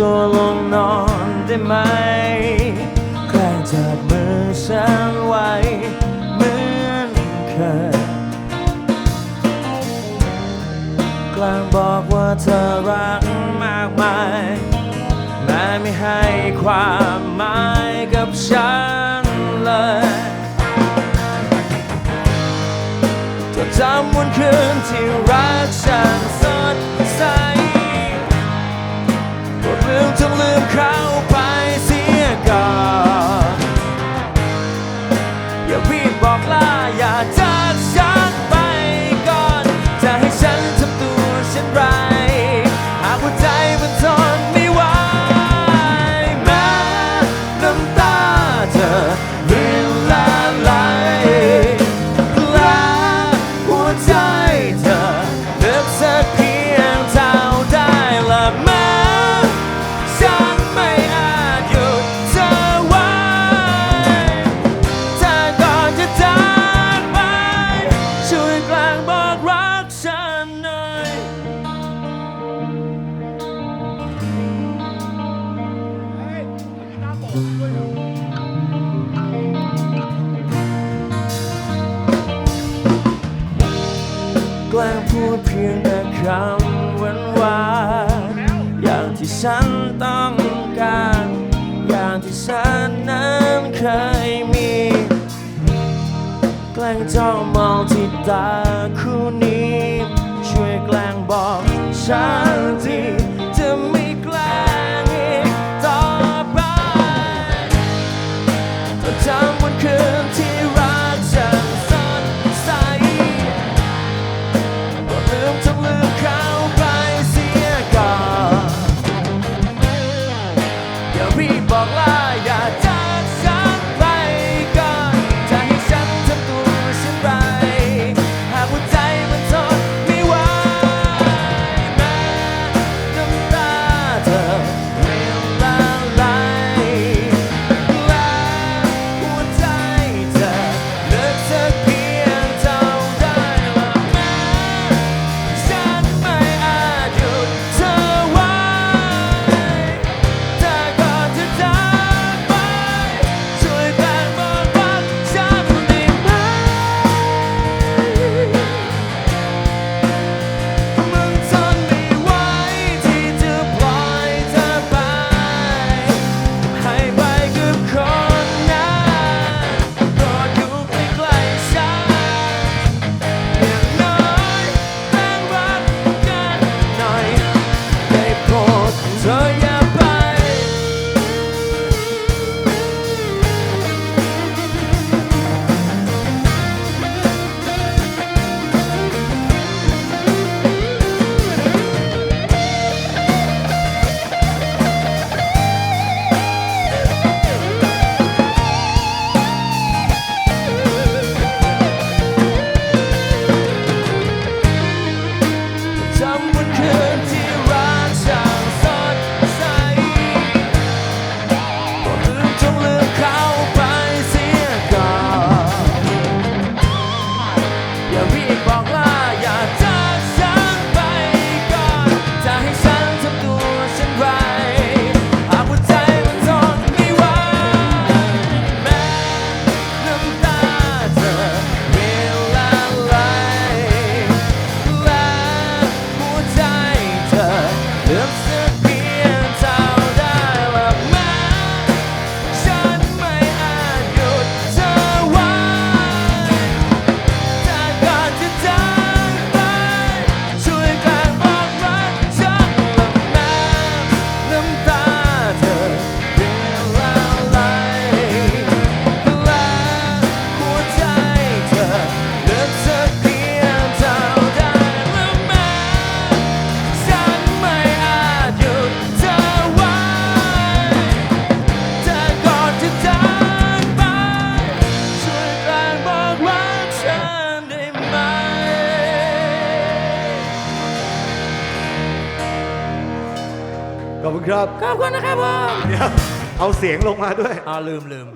ตัวลงนอนได้ไหมแกล้งจับมือฉันไว้เหมือนเคยกลางบอกว่าเธอรักมากมายแม่ไม่ให้ความหมายกับฉันเลยจดจำวันคืนที่รักฉันสดใส learn to live calm. เพียงแต่คำหวานหวานอย่างที่ฉันต้องการ อย่างที่ฉันนั้นเคยมี แกล้งจ้องมองที่ตาคู่นี้ ช่วยแกล้งบอกฉัน ขอบคุณครับ ขอบคุณนะครับผมเอาเสียงลงมาด้วย อ่าลืมลืม